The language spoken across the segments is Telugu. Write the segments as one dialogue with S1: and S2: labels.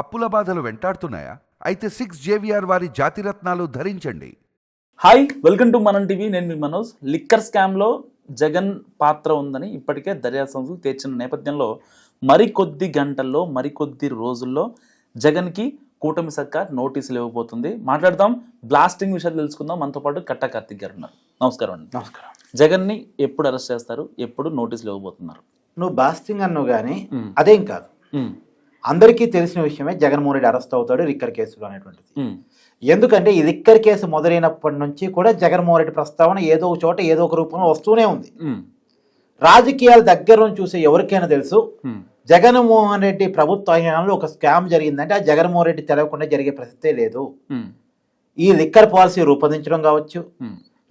S1: అప్పుల బాధలు వెంటాడుతున్నాయా? అయితే సిక్స్ జేవిఆర్ వారి జాతిరత్నాలు ధరించండి.
S2: హాయ్ వెల్కమ్ టు మనం టీవీ నేను మీ మనోజ్. లిక్కర్ స్కామ్లో జగన్ పాత్ర ఉందని ఇప్పటికే దర్యాప్తు సంస్థలు తేర్చిన నేపథ్యంలో మరికొద్ది గంటల్లో మరికొద్ది రోజుల్లో జగన్కి కూటమి సర్కార్ నోటీసులు ఇవ్వబోతుంది. మాట్లాడదాం బ్లాస్టింగ్ విషయాలు తెలుసుకుందాం. మనతో పాటు కట్ట కార్తిక్ గారు ఉన్నారు. నమస్కారం అండి.
S3: నమస్కారం.
S2: జగన్ని ఎప్పుడు అరెస్ట్ చేస్తారు? ఎప్పుడు నోటీసులు ఇవ్వబోతున్నారు?
S3: నువ్వు బాస్టింగ్ అన్నావు కానీ. అదేం కాదు. అందరికీ తెలిసిన విషయమే జగన్మోహన్ రెడ్డి అరెస్ట్ అవుతాడు లిక్కర్ కేసులో అనేటువంటిది. ఎందుకంటే ఈ లిక్కర్ కేసు మొదలైనప్పటి నుంచి కూడా జగన్మోహన్ రెడ్డి ప్రస్తావన ఏదో ఒక చోట ఏదో ఒక రూపంలో వస్తూనే ఉంది. రాజకీయాల దగ్గర నుంచి చూసే ఎవరికైనా తెలుసు జగన్మోహన్ రెడ్డి ప్రభుత్వ హయాంలో ఒక స్కామ్ జరిగిందంటే ఆ జగన్మోహన్ రెడ్డి తెలవకుండా జరిగే ప్రసక్తే లేదు. ఈ లిక్కర్ పాలసీ రూపొందించడం కావచ్చు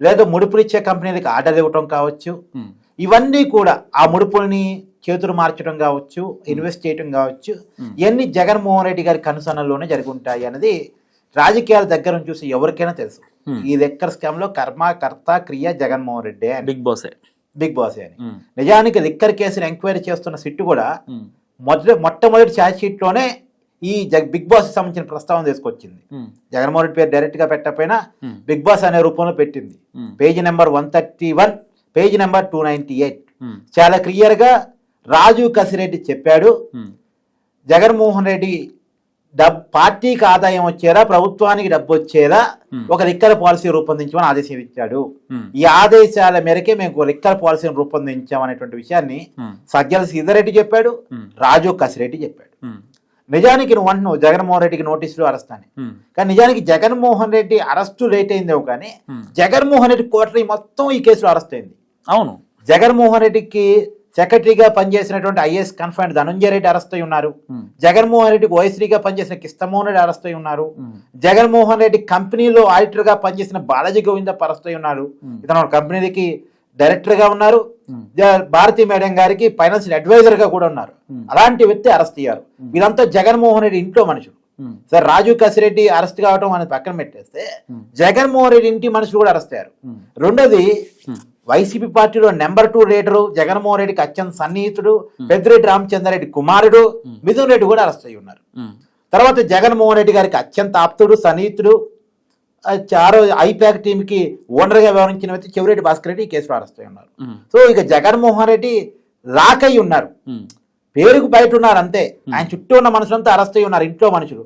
S3: లేదా ముడుపులు ఇచ్చే కంపెనీలకు ఆర్డర్ ఇవ్వడం కావచ్చు ఇవన్నీ కూడా ఆ ముడుపుల్ని చేతులు మార్చడం కావచ్చు ఇన్వెస్ట్ చేయడం కావచ్చు. ఇవన్నీ జగన్మోహన్ రెడ్డి గారి కనుసనల్లోనే జరిగి ఉంటాయి అనేది రాజకీయాల దగ్గర నుంచి చూసి ఎవరికైనా తెలుసు. ఈ లెక్కర్ స్కామ్లో కర్మ కర్త క్రియ జగన్మోహన్ రెడ్డి అని.
S2: బిగ్ బాసే.
S3: బిగ్ బాస్ అని. నిజానికి లిక్కర్ కేసును ఎంక్వైరీ చేస్తున్న సిట్టు కూడా మొదటి మొట్టమొదటి ఛార్జ్ షీట్లోనే ఈ జగ్ బిగ్ బాస్ సంబంధించిన ప్రస్తావన తీసుకొచ్చింది. జగన్మోహన్ రెడ్డి పేరు డైరెక్ట్గా పెట్టకపోయినా బిగ్ బాస్ అనే రూపంలో పెట్టింది. Page number one thirty one page number two ninety eight. చాలా క్లియర్గా రాజు కసిరెడ్డి చెప్పాడు జగన్మోహన్ రెడ్డి డబ్ పార్టీకి ఆదాయం వచ్చేలా ప్రభుత్వానికి డబ్బు
S2: Hmm.
S3: ఒక లిక్కర్ పాలసీ రూపొందించమని ఆదేశం ఇచ్చాడు ఈ ఆదేశాల మేరకే మేము లిక్కర్ పాలసీని రూపొందించామనేటువంటి విషయాన్ని సజ్జల సీతారెడ్డి చెప్పాడు రాజు కసిరెడ్డి చెప్పాడు. నిజానికి నువ్వు అంటున్నావు జగన్మోహన్ రెడ్డికి నోటీసులు అరెస్ట్ అని. కానీ నిజానికి జగన్మోహన్ రెడ్డి అరెస్టు లేట్ అయిందేమో కానీ. జగన్మోహన్ రెడ్డి కోటరీ మొత్తం ఈ కేసులో అరెస్ట్ అయింది.
S2: అవును.
S3: జగన్మోహన్ రెడ్డికి సెక్రటరీగా పనిచేసినటువంటి ఐఏఎస్ కన్ఫైన్ ధనుంజయ రెడ్డి అరెస్ట్ అయి ఉన్నారు.
S2: ఉమ్,
S3: జగన్మోహన్ రెడ్డికి ఓఎస్డీగా పనిచేసిన కిష్టమోహన్ రెడ్డి అరెస్ట్ అయి ఉన్నారు.
S2: ఉమ్,
S3: జగన్మోహన్ రెడ్డి కంపెనీలో ఆడిటర్గా పనిచేసిన బాలాజీ గోవింద అరెస్ట్ అయి ఉన్నారు.
S2: ఉమ్.
S3: ఇతను కంపెనీకి డైరెక్టర్గా ఉన్నారు భారతీ మేడం గారికి ఫైనాన్షియల్ అడ్వైజర్గా కూడా ఉన్నారు. అలాంటి వ్యక్తి అరెస్ట్ అయ్యారు. వీరంతా జగన్మోహన్ రెడ్డి ఇంట్లో మనుషులు. సార్ రాజు కసిరెడ్డి అరెస్ట్ కావడం అనేది పక్కన పెట్టేస్తే. జగన్మోహన్ రెడ్డి ఇంటి మనుషులు కూడా అరెస్ట్ అయ్యారు. రెండోది వైసీపీ పార్టీలో నెంబర్ టూ లీడరు జగన్మోహన్ రెడ్డికి అత్యంత సన్నిహితుడు పెద్దిరెడ్డి రామచంద్రారెడ్డి కుమారుడు మిథున్ రెడ్డి కూడా అరెస్ట్ అయి ఉన్నారు తర్వాత జగన్మోహన్ రెడ్డి గారికి అత్యంత ఆప్తుడు సన్నిహితుడు ఆ చారో ఐపాక్ టీంకి ఓనర్గా వ్యవహరించిన వ్యక్తి చెవిరెడ్డి భాస్కర్ రెడ్డి ఈ కేసులో అరెస్ట్ అయి ఉన్నారు. సో ఇక జగన్మోహన్ రెడ్డి లాక్ అయి ఉన్నారు పేరుకు బయట ఉన్నారు అంతే. ఆయన చుట్టూ ఉన్న మనుషులంతా అరెస్ట్ అయి ఉన్నారు ఇంట్లో మనుషులు.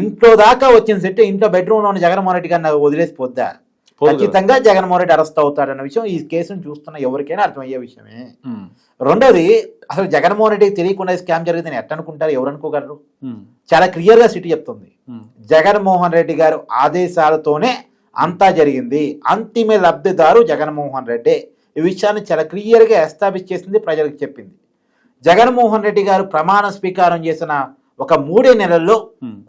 S3: ఇంట్లో దాకా వచ్చిన సెట్ ఇంట్లో బెడ్రూమ్లో ఉన్న జగన్మోహన్ రెడ్డి గారిని వదిలేసి పోద్దా. ఖచ్చితంగా జగన్మోహన్ రెడ్డి అరెస్ట్ అవుతాడన్న విషయం ఈ కేసును చూస్తున్న ఎవరికైనా అర్థమయ్యే విషయమే. రెండోది అసలు జగన్మోహన్ రెడ్డికి తెలియకుండా స్కామ్ జరిగిందని ఎట్ట అనుకుంటారు ఎవరు అనుకోగలరు? చాలా క్లియర్గా సిటీ చెప్తుంది. జగన్మోహన్ రెడ్డి గారు ఆదేశాలతోనే అంతా జరిగింది. అంతిమ లబ్ధిదారు జగన్మోహన్ రెడ్డి. ఈ విషయాన్ని చాలా క్లియర్గా ఎస్టాబ్లిష్ చేసింది ప్రజలకు చెప్పింది. జగన్మోహన్ రెడ్డి గారు ప్రమాణ స్వీకారం చేసిన ఒక మూడే నెలల్లో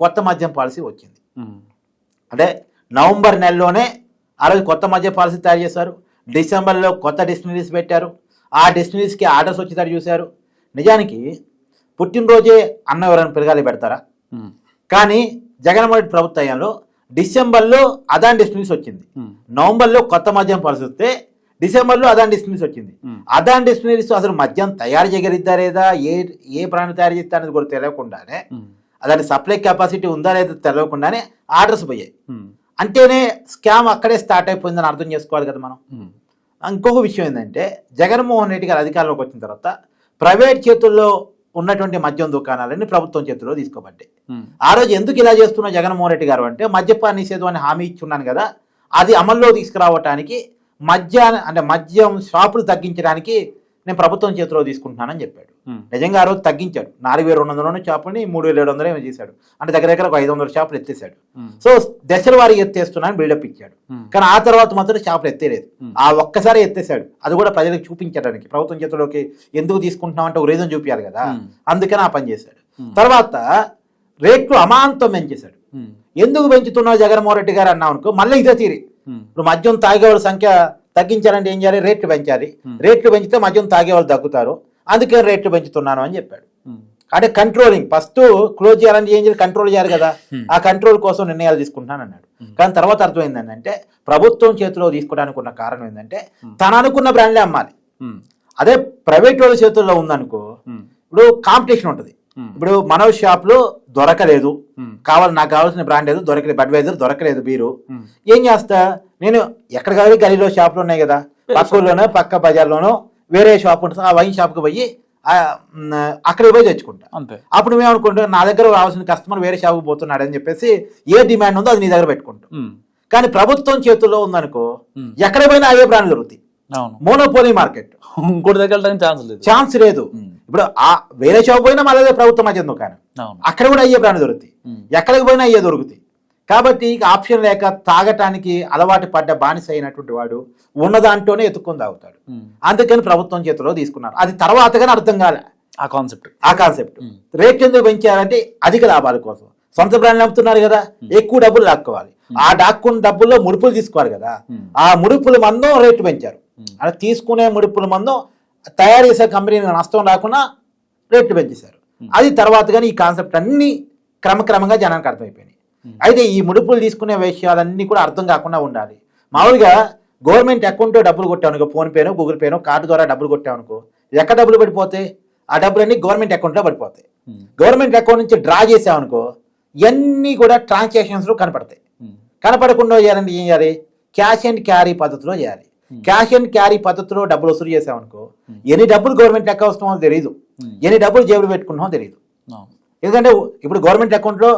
S3: కొత్త మద్యం పాలసీ వచ్చింది. అంటే నవంబర్ నెలలోనే ఆ రోజు కొత్త మద్య పాలసీ తయారు చేశారు. డిసెంబర్లో కొత్త డిస్టినరీస్ పెట్టారు. ఆ డిస్టినరీస్కి ఆర్డర్స్ వచ్చేటట్టు చూశారు. నిజానికి పుట్టినరోజే అన్న ఎవరైనా పిలగాలి పెడతారా? కానీ జగన్మోహన్ రెడ్డి ప్రభుత్వ హయాంలో డిసెంబర్లో అదాన్ డిస్టినరీస్ వచ్చింది. నవంబర్లో కొత్త మద్యం పాలసీ వస్తే డిసెంబర్లో అదాన్ డిస్టినరీస్ వచ్చింది. అదాన్ డిస్టినరీస్ అసలు మద్యం తయారు చేయగలిద్దా లేదా? ఏ ఏ ప్రాణి తయారు చేస్తా అనేది కూడా తెలియకుండానే అలాంటి సప్లై కెపాసిటీ ఉందా లేదా తెలియకుండానే ఆర్డర్స్ పోయాయి. అంటేనే స్కామ్ అక్కడే స్టార్ట్ అయిపోయిందని అర్థం చేసుకోవాలి కదా మనం. ఇంకొక విషయం ఏంటంటే జగన్మోహన్ రెడ్డి గారు అధికారంలోకి వచ్చిన తర్వాత ప్రైవేట్ చేతుల్లో ఉన్నటువంటి మద్యం దుకాణాలన్నీ ప్రభుత్వం చేతుల్లో తీసుకోబడ్డాయి.
S2: ఉమ్,
S3: ఆ రోజు ఎందుకు ఇలా చేస్తున్న జగన్మోహన్ రెడ్డి గారు అంటే మద్యపాన నిషేధం అని హామీ ఇచ్చున్నాను కదా అది అమల్లో తీసుకురావటానికి మద్య అంటే మద్యం షాపులు తగ్గించడానికి నేను ప్రభుత్వం చేతిలో తీసుకుంటున్నానని చెప్పాడు. నిజంగా ఆ రోజు తగ్గించాడు. నాలుగు వేల రెండు వందల షాపుని మూడు వేల ఏడు వందలు ఏమో చేశాడు. అంటే దగ్గర దగ్గర ఒక ఐదు వందల షాపులు ఎత్తేసాడు
S2: ఉమ్,
S3: సో దశల వారి ఎత్తేస్తున్నాను బిల్డప్ ఇచ్చాడు.
S2: ఉమ్,
S3: కానీ ఆ తర్వాత మాత్రం షాపులు ఎత్తేలేదు.
S2: Hmm.
S3: ఆ ఒక్కసారి ఎత్తేసాడు అది కూడా ప్రజలకు చూపించడానికి ప్రభుత్వం చేతిలోకి ఎందుకు తీసుకుంటున్నాం అంటే ఒక రీజన్ చూపించాలి కదా.
S2: Hmm.
S3: అందుకని ఆ పని చేశాడు.
S2: Hmm.
S3: తర్వాత రేట్లు అమాంతం పెంచేశాడు. ఎందుకు పెంచుతున్నావు జగన్మోహన్ రెడ్డి గారు అన్నావు అనుకో మళ్ళీ ఇదే తీరి ఇప్పుడు మద్యం తాగేవాళ్ళ సంఖ్య తగ్గించాలంటే ఏం చేయాలి? రేట్లు పెంచాలి.
S2: Hmm.
S3: రేట్లు పెంచితే మద్యం తాగేవాళ్ళు తగ్గుతారు. అందుకే రేట్లు పెంచుతున్నాను అని చెప్పాడు. అంటే కంట్రోలింగ్ ఫస్ట్ క్లోజ్ చేయాలంటే ఏం చేయాలి? కంట్రోల్ చేయాలి కదా. ఆ కంట్రోల్ కోసం నిర్ణయాలు తీసుకుంటున్నాను అన్నాడు. కానీ తర్వాత అర్థమైంది ఏంటంటే ప్రభుత్వం చేతిలో తీసుకోవడానికి ఉన్న కారణం ఏంటంటే తను అనుకున్న బ్రాండ్లే అమ్మాలి. అదే ప్రైవేట్ వాళ్ళ చేతుల్లో ఉందనుకో ఇప్పుడు కాంపిటీషన్ ఉంటుంది. ఇప్పుడు మనోజ్ షాప్లో దొరకలేదు. కావాలి నాకు కావాల్సిన బ్రాండ్ ఏదో దొరకలేదు. బడ్వైజర్ దొరకలేదు బీరు. ఏం చేస్తా? నేను ఎక్కడ కావాలి గలీలో షాపులు ఉన్నాయి కదా. పక్క ఊర్లోనో పక్క బజార్లోనో వేరే షాప్ ఉంటుంది. ఆ వైన్ షాప్కి పోయి అక్కడికి పోయి తెచ్చుకుంటా.
S2: అంతే.
S3: అప్పుడు నువ్వేమనుకుంటా నా దగ్గర రావాల్సిన కస్టమర్ వేరే షాప్కి పోతున్నాడు అని చెప్పేసి ఏ డిమాండ్ ఉందో అది నీ దగ్గర పెట్టుకుంటాం. కానీ ప్రభుత్వం చేతుల్లో ఉందనుకో. ఎక్కడ పోయినా అయ్యే బ్రాండ్ దొరుకుతాయి. మోనోపోలీ మార్కెట్
S2: ఇంకోటి దగ్గర ఛాన్స్ లేదు.
S3: ఛాన్స్ లేదు. ఇప్పుడు ఆ వేరే షాప్ పోయినా మళ్ళీ ప్రభుత్వం మధ్య దుకాణం అక్కడ కూడా అయ్యే బ్రాండ్ దొరుకుతాయి. ఎక్కడికి పోయినా అయ్యే దొరుకుతాయి. కాబట్టి ఇక ఆప్షన్ లేక తాగటానికి అలవాటు పడ్డ బానిస అయినటువంటి వాడు ఉన్న దాంట్లోనే ఎత్తుకొని తాగుతాడు. అందుకని ప్రభుత్వం చేతిలో తీసుకున్నారు. అది తర్వాత కానీ అర్థం కాలే.
S2: ఆ కాన్సెప్ట్.
S3: ఆ కాన్సెప్ట్. రేట్ ఎందుకు పెంచారంటే అధిక లాభాల కోసం. సొంత బ్రాండ్ అమ్ముతున్నారు కదా ఎక్కువ డబ్బులు లాక్కోవాలి. ఆ దాక్కున్న డబ్బుల్లో ముడుపులు తీసుకోవాలి కదా. ఆ ముడుపుల మందం రేటు పెంచారు. అలా తీసుకునే ముడుపుల మందం తయారు చేసే కంపెనీ నష్టం రాకుండా రేట్లు పెంచేశారు. అది తర్వాత కానీ ఈ కాన్సెప్ట్ అన్ని క్రమక్రమంగా జనానికి అర్థమైపోయినాయి. అయితే ఈ ముడుపులు తీసుకునే విషయాలన్నీ కూడా అర్థం కాకుండా ఉండాలి. మామూలుగా గవర్నమెంట్ అకౌంట్ డబ్బులు కొట్టామనుకో ఫోన్ పేనో గూగుల్ పేనో కార్డు ద్వారా డబ్బులు కొట్టామనుకో ఎక్కడ డబ్బులు పడిపోతాయి ఆ డబ్బులన్నీ గవర్నమెంట్ అకౌంట్లో పడిపోతాయి.
S2: ఉమ్.
S3: గవర్నమెంట్ అకౌంట్ నుంచి డ్రా చేసామనుకో ఇవన్నీ కూడా ట్రాన్సాక్షన్స్లో కనపడతాయి.
S2: ఉమ్.
S3: కనపడకుండా చేయాలంటే ఏం చేయాలి? క్యాష్ అండ్ క్యారీ పద్ధతిలో చేయాలి. క్యాష్ అండ్ క్యారీ పద్ధతిలో డబ్బులు వసూలు చేసామనుకో ఎన్ని డబ్బులు గవర్నమెంట్ అకౌంట్ వస్తామో తెలియదు
S2: Hmm.
S3: ఎన్ని డబ్బులు జేబులు పెట్టుకున్నామో తెలియదు ఎందుకంటే ఇప్పుడు గవర్నమెంట్ అకౌంట్లో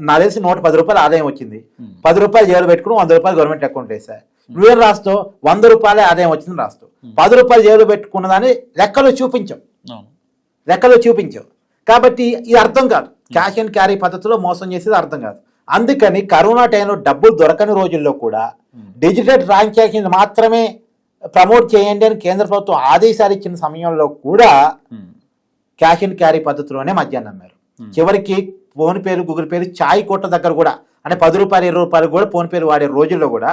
S3: నాకు తెలిసి నూట పది రూపాయలు ఆదాయం వచ్చింది. పది రూపాయలు జేబులు పెట్టుకుని వంద రూపాయలు గవర్నమెంట్ అకౌంట్ వేసా. నువ్వేం రాస్తావు? వంద రూపాయలే ఆదాయం వచ్చింది రాస్తావు. పది రూపాయలు జేబులు పెట్టుకున్న దాన్ని లెక్కలు చూపించావు.
S2: అవును.
S3: లెక్కలో చూపించావు. కాబట్టి ఇది అర్థం కాదు. క్యాష్ అండ్ క్యారీ పద్ధతిలో మోసం చేసేది అర్థం కాదు. అందుకని కరోనా టైంలో డబ్బులు దొరకని రోజుల్లో కూడా డిజిటల్ ట్రాన్సాక్షన్ మాత్రమే ప్రమోట్ చేయండి అని కేంద్ర ప్రభుత్వం ఆదేశాలు ఇచ్చిన సమయంలో కూడా. క్యాష్ అండ్ క్యారీ పద్ధతిలోనే మద్యాన్ని అమ్మారు. చివరికి ఫోన్ పేరు గూగుల్ పేరు చాయ్ కొట్ట దగ్గర కూడా అంటే పది రూపాయలు ఇరవై రూపాయలు కూడా ఫోన్ పేరు వాడే రోజుల్లో కూడా.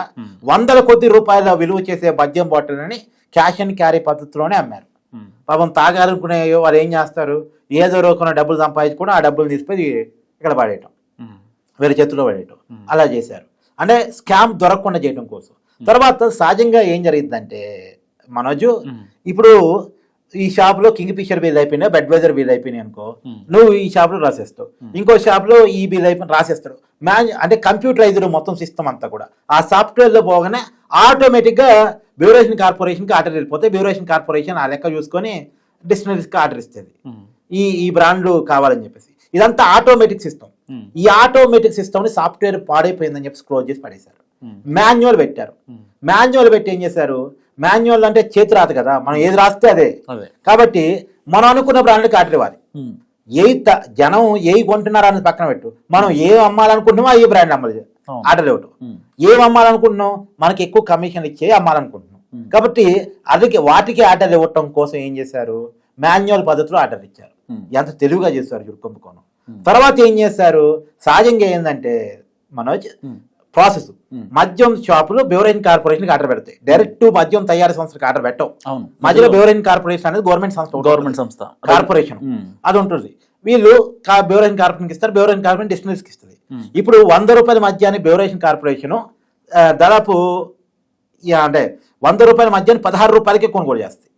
S3: వందల కొద్ది రూపాయల విలువ చేసే మద్యం బాటిల్ అని క్యాష్ అండ్ క్యారీ పద్ధతిలోనే అమ్మారు. పాపం తాగాలనుకునే వాళ్ళు ఏం చేస్తారు ఏదో రోజున డబ్బులు సంపాదించుకుని ఆ డబ్బులు తీసుకొని ఇక్కడ పడేయటం. వేరే చేతిలో పడేయటం అలా చేశారు అంటే స్కామ్ దొరకకుండా చేయడం కోసం తర్వాత సహజంగా ఏం జరిగిందంటే మనోజు. ఇప్పుడు ఈ షాప్లో కింగ్ ఫిషర్ బిల్ అయిపోయినా బెడ్వైజర్ బిల్ అయిపోయినాయి అనుకో
S2: Hmm.
S3: నువ్వు ఈ షాప్లో రాసేస్తావు ఇంకో షాప్లో ఈ బిల్ అయిపోయి రాసేస్తాడు మ్యాన్ అంటే కంప్యూటరైజ్డ్ మొత్తం సిస్టమ్ అంతా కూడా ఆ సాఫ్ట్వేర్లో పోగానే ఆటోమేటిక్గా బ్యూరేషన్ కార్పొరేషన్కి ఆర్డర్ వెళ్ళిపోతే బ్యూరేషన్ కార్పొరేషన్ ఆ లెక్క చూసుకొని డిస్టినరీస్కి ఆర్డర్ ఇస్తుంది
S2: ఉమ్.
S3: ఈ ఈ బ్రాండ్లు కావాలని చెప్పేసి ఇదంతా ఆటోమేటిక్ సిస్టమ్. ఈ ఆటోమేటిక్ సిస్టమ్ని సాఫ్ట్వేర్ పాడైపోయిందని చెప్పి క్లోజ్ చేసి పడేశారు. మాన్యువల్ పెట్టారు. మాన్యువల్ పెట్టి ఏం చేశారు మాన్యువల్ అంటే చేతి రాదు కదా మనం ఏది రాస్తే అదే కాబట్టి మనం అనుకున్న బ్రాండ్కి ఆర్డర్ ఇవ్వాలి
S2: ఉమ్.
S3: ఏ జనం ఏ కొంటున్నారు అనేది పక్కన పెట్టు మనం ఏం అమ్మాలనుకుంటున్నామో ఏ బ్రాండ్ అమ్మాలి
S2: అవును.
S3: ఆర్డర్ ఇవ్వటం. ఏం అమ్మాలనుకుంటున్నాం మనకి ఎక్కువ కమిషన్ ఇచ్చే అమ్మాలనుకుంటున్నాం. కాబట్టి అదికి వాటికి ఆర్డర్ ఇవ్వటం కోసం ఏం చేశారు మాన్యువల్ పద్ధతిలో ఆర్డర్ ఇచ్చారు. ఎంత తెలివిగా చేస్తారు చూడు కుంభకోణం. తర్వాత ఏం చేస్తారు సహజంగా ఏంటంటే మనోజ్. ప్రాసెస్. మద్యం షాపులు బెవరేజ్ కార్పొరేషన్కి ఆర్డర్ పెడతాయి. డైరెక్ట్ మద్యం తయారీ సంస్థకి ఆర్డర్ పెట్టవు.
S2: అవును.
S3: మధ్యలో బెవరేజ్ కార్పొరేషన్ అనేది గవర్నమెంట్ సంస్థ
S2: గవర్నమెంట్ సంస్థ.
S3: కార్పొరేషన్. అది ఉంటుంది. వీళ్ళు బెవరేజ్ కార్పొరేషన్కి ఇస్తారు. బెవరేజ్ కార్పొరేషన్ డిస్టినరీస్కి ఇస్తుంది. ఇప్పుడు వంద రూపాయల మద్యాన్ని బెవరేజ్ కార్పొరేషన్ దాదాపు అంటే వంద రూపాయల మద్యాన్ని పదహారు రూపాయలకి కొనుగోలు చేస్తాయి.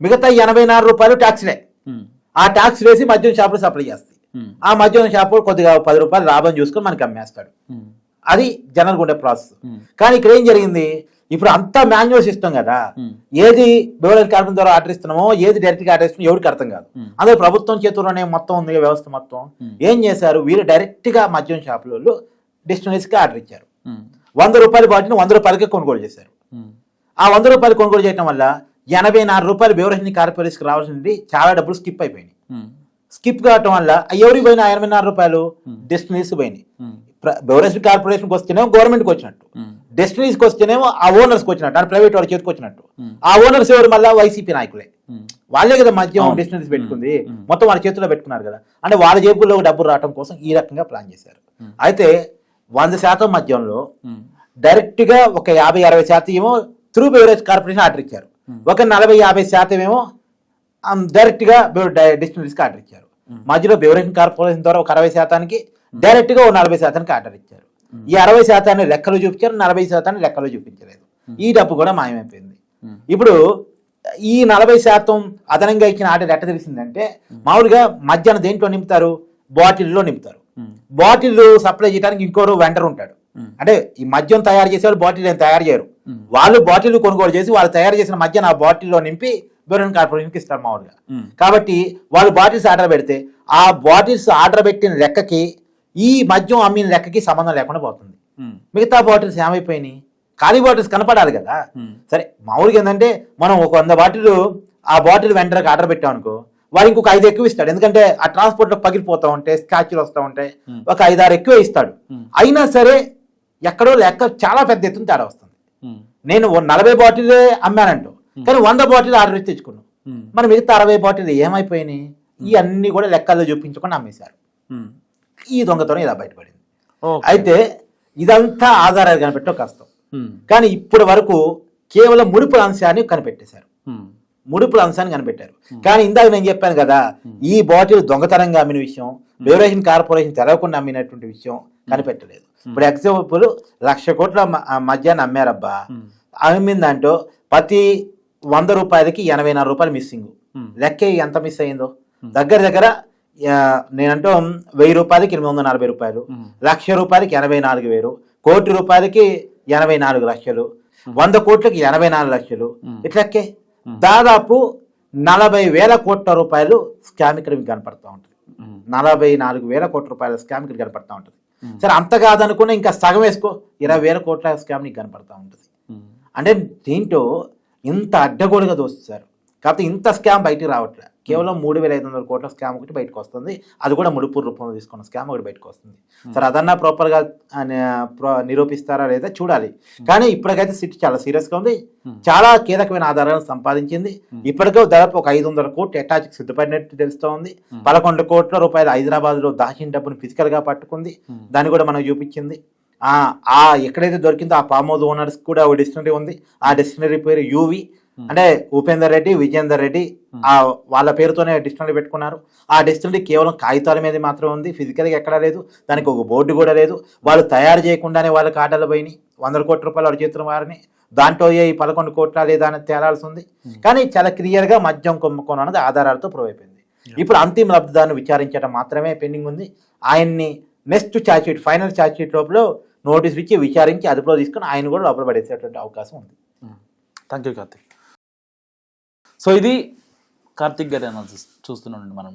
S3: మిగతా ఎనభై నాలుగు రూపాయలు ట్యాక్స్లే. ఆ ట్యాక్స్ వేసి మద్యం షాపులు సప్లై చేస్తాయి. ఆ మద్యం షాపు కొద్దిగా పది రూపాయలు లాభం చూసుకొని మనకి అమ్మేస్తాడు. అది జనరల్గా ఉండే ప్రాసెస్. కానీ ఇక్కడ ఏం జరిగింది ఇప్పుడు అంతా మాన్యువల్ సిస్టమ్ కదా. ఏది బెవరేజ్ కార్పొరేషన్ ద్వారా ఆర్డర్ ఇస్తున్నామో ఏది డైరెక్ట్గా ఆర్డర్ ఇస్తున్నామో ఎవరికి అర్థం కాదు. అందులో ప్రభుత్వం చేతుల్లోనే మొత్తం ఉంది వ్యవస్థ మొత్తం. ఏం చేశారు వీళ్ళు డైరెక్ట్గా మద్యం షాపులలో డిస్టినరీస్కి ఆర్డర్ ఇచ్చారు. వంద రూపాయల బాటిని వంద రూపాయలకే కొనుగోలు చేశారు. ఆ వంద రూపాయలు కొనుగోలు చేయడం వల్ల ఎనభై నాలుగు రూపాయలు బెవరేజ్ కార్పొరేషన్కి రావాల్సింది చాలా డబ్బులు స్కిప్ అయిపోయినాయి. స్కిప్ కావటం వల్ల ఎవరికి పోయిన ఎనభై నాలుగు రూపాయలు డెస్టినరీస్ పోయినాయి. బెవరేజ్ కార్పొరేషన్కి వస్తేనేమో గవర్నమెంట్కి వచ్చినట్టు
S2: ఉమ్.
S3: డెస్టినరీస్కి వస్తేనేమో ఆ ఓనర్స్కి వచ్చినట్టు అంటే ప్రైవేట్ వాళ్ళ చేతికి వచ్చినట్టు
S2: Hmm.
S3: ఆ ఓనర్స్ ఎవరు మళ్ళీ వైసీపీ నాయకులే
S2: ఉమ్.
S3: వాళ్ళే కదా మద్యం
S2: అవును.
S3: డెస్టినరీస్ పెట్టుకుంది
S2: Hmm.
S3: మొత్తం వాళ్ళ చేతిలో పెట్టుకున్నారు కదా అంటే వాళ్ళ జేబుల్లో డబ్బులు రావడం కోసం ఈ రకంగా ప్లాన్ చేశారు
S2: Hmm.
S3: అయితే వంద శాతం మద్యంలో
S2: ఉమ్.
S3: డైరెక్ట్గా ఒక యాభై అరవై శాతం ఏమో త్రూ బెవరేజ్ కార్పొరేషన్ ఆర్డర్ ఇచ్చారు ఒక నలభై యాభై శాతం ఏమో డైరెక్ట్గా డిస్టినరీస్కి ఆర్డర్ ఇచ్చారు మధ్యలో బెవరేజ్ కార్పొరేషన్ ద్వారా ఒక అరవై శాతానికి డైరెక్ట్గా ఒక నలభై శాతానికి ఆర్డర్ ఇచ్చారు. ఈ అరవై శాతాన్ని లెక్కలు చూపించారు నలభై శాతాన్ని లెక్కలు చూపించలేదు. ఈ డబ్బు కూడా మాయమైపోయింది. ఇప్పుడు ఈ నలభై శాతం అదనంగా ఇచ్చిన ఆర్డర్ ఎట్ట తెలిసిందంటే మామూలుగా మధ్యాహ్నం దేంట్లో నింపుతారు? బాటిల్లో నింపుతారు. బాటిల్ సప్లై చేయడానికి ఇంకోరు వెండర్ ఉంటాడు. అంటే ఈ మద్యం తయారు చేసే వాళ్ళు బాటిల్ ఏం తయారు చేయరు. వాళ్ళు బాటిల్ కొనుగోలు చేసి వాళ్ళు తయారు చేసిన మద్యం ఆ బాటిల్లో నింపి బెలూన్ కార్పొరేషన్కి ఇస్తారు మామూలుగా. కాబట్టి వాళ్ళు బాటిల్స్ ఆర్డర్ పెడితే ఆ బాటిల్స్ ఆర్డర్ పెట్టిన లెక్కకి ఈ మద్యం అమ్మిన లెక్కకి సంబంధం లేకుండా పోతుంది. మిగతా బాటిల్స్ ఏమైపోయినాయి? ఖాళీ బాటిల్స్ కనపడాలి కదా. సరే మామూలుగా ఏంటంటే మనం ఒక వంద బాటిల్ ఆ బాటిల్ వెంటనే ఆర్డర్ పెట్టాం అనుకో వాడు ఇంకొక ఐదు ఎక్కువ ఇస్తాడు. ఎందుకంటే ఆ ట్రాన్స్పోర్ట్లో పగిలిపోతా ఉంటాయి స్కాచ్లు వస్తూ ఉంటాయి. ఒక ఐదు ఆరు ఎక్కువ ఇస్తాడు. అయినా సరే ఎక్కడో లెక్క చాలా పెద్ద ఎత్తున తేడా వస్తుంది. నేను నలభై బాటిల్ అమ్మానంటూ కానీ వంద బాటిల్ ఆర్డర్ ఇచ్చి తెచ్చుకున్నాను మరి మిగతా అరవై బాటిల్ ఏమైపోయినాయి? ఈ అన్ని కూడా లెక్కల్లో చూపించుకొని అమ్మేశారు. ఈ దొంగతనం ఇలా బయటపడింది. అయితే ఇదంతా ఆధారాలు కనిపెట్టడం కష్టం. కానీ ఇప్పటి వరకు కేవలం ముడుపుల అంశాన్ని కనిపెట్టేశారు. ముడుపుల అంశాన్ని కనిపెట్టారు. కానీ ఇందాక నేను చెప్పాను కదా ఈ బాటిల్ దొంగతనంగా అమ్మిన విషయం బెవరేషన్ కార్పొరేషన్ తెరవకుండా అమ్మినటువంటి విషయం కనిపెట్టలేదు. ఇప్పుడు ఎగ్జాంపుల్ లక్ష కోట్ల మ- ఆ మద్యాన్ని అమ్మారబ్బా. అమ్మిన దాంట్లో ప్రతి వంద రూపాయలకి ఎనభై నాలుగు రూపాయలు మిస్సింగ్ లెక్క ఎంత మిస్ అయిందో దగ్గర దగ్గర నేనంటూ వెయ్యి రూపాయలకి ఎనిమిది వందల నలభై రూపాయలు లక్ష రూపాయలకి ఎనభై నాలుగు వేలు కోటి రూపాయలకి ఎనభై నాలుగు లక్షలు వంద కోట్లకి ఎనభై నాలుగు లక్షలు. ఇట్లకే. దాదాపు నలభై వేల కోట్ల రూపాయలు స్కామ్ ఇక్కడ మీకు కనపడతా ఉంటుంది. నలభై నాలుగు వేల కోట్ల రూపాయల స్కామ్ ఇక్కడ కనపడతా ఉంటుంది. సరే అంత కాదనుకున్నా ఇంకా సగం వేసుకో ఇరవై వేల కోట్ల స్కామ్ నీకు కనపడతా ఉంటుంది. అంటే దీంట్లో ఇంత అడ్డగోలుగా దోస్తారు కాకపోతే ఇంత స్కామ్ బయటికి రావట్లే. కేవలం మూడు వేల ఐదు వందల కోట్ల స్కామ్ ఒకటి బయటకు వస్తుంది. అది కూడా ముడుపు రూపంలో తీసుకున్న స్కామ్ ఒకటి బయటకు వస్తుంది. సరే అదన్నా ప్రాపర్గా నిరూపిస్తారా లేదా చూడాలి. కానీ ఇప్పటికైతే సిటీ చాలా సీరియస్గా ఉంది. చాలా కీలకమైన ఆధారాలను సంపాదించింది. ఇప్పటికే దాదాపు ఒక ఐదు వందల కోట్లు అటాచ్కి సిద్ధపడినట్టు తెలుస్తూ ఉంది. పదకొండు కోట్ల రూపాయలు హైదరాబాద్లో దాచిన డబ్బును ఫిజికల్గా పట్టుకుంది. దాన్ని కూడా మనకు చూపించింది. ఆ ఎక్కడైతే దొరికిందో ఆ పామోద్ ఓనర్స్ కూడా ఒక డిక్షనరీ ఉంది. ఆ డిక్షనరీ పేరు యూవి. అంటే ఉపేందర్ రెడ్డి విజేందర్ రెడ్డి ఆ వాళ్ళ పేరుతోనే డిక్షనరీ పెట్టుకున్నారు. ఆ డిక్షనరీ కేవలం కాగితాల మీద మాత్రమే ఉంది. ఫిజికల్గా ఎక్కడా లేదు. దానికి ఒక బోర్డు కూడా లేదు. వాళ్ళు తయారు చేయకుండానే వాళ్ళకి ఆటలు పోయినాయి. వందల కోట్ల రూపాయలు వాడి చేతున్న వారిని దాంట్లో ఏ ఈ పదకొండు కోట్ల లేదా అని తేలాల్సి ఉంది. కానీ చాలా క్లియర్గా మద్యం కుంభకోణం అనేది ఆధారాలతో ప్రూవ్ అయిపోయింది. ఇప్పుడు అంతిమ లబ్ధిదారుని విచారించడం మాత్రమే పెండింగ్ ఉంది. ఆయన్ని నెక్స్ట్ ఛార్జ్షీట్ ఫైనల్ ఛార్జ్షీట్ లోపల నోటీస్ ఇచ్చి విచారించి అదుపులో తీసుకుని ఆయన కూడా లోపల పడేసేటువంటి అవకాశం ఉంది.
S2: థ్యాంక్ యూ కార్తిక్ సో ఇది కార్తిక్ గారి అనాలిసిస్ చూస్తున్నాం మనం.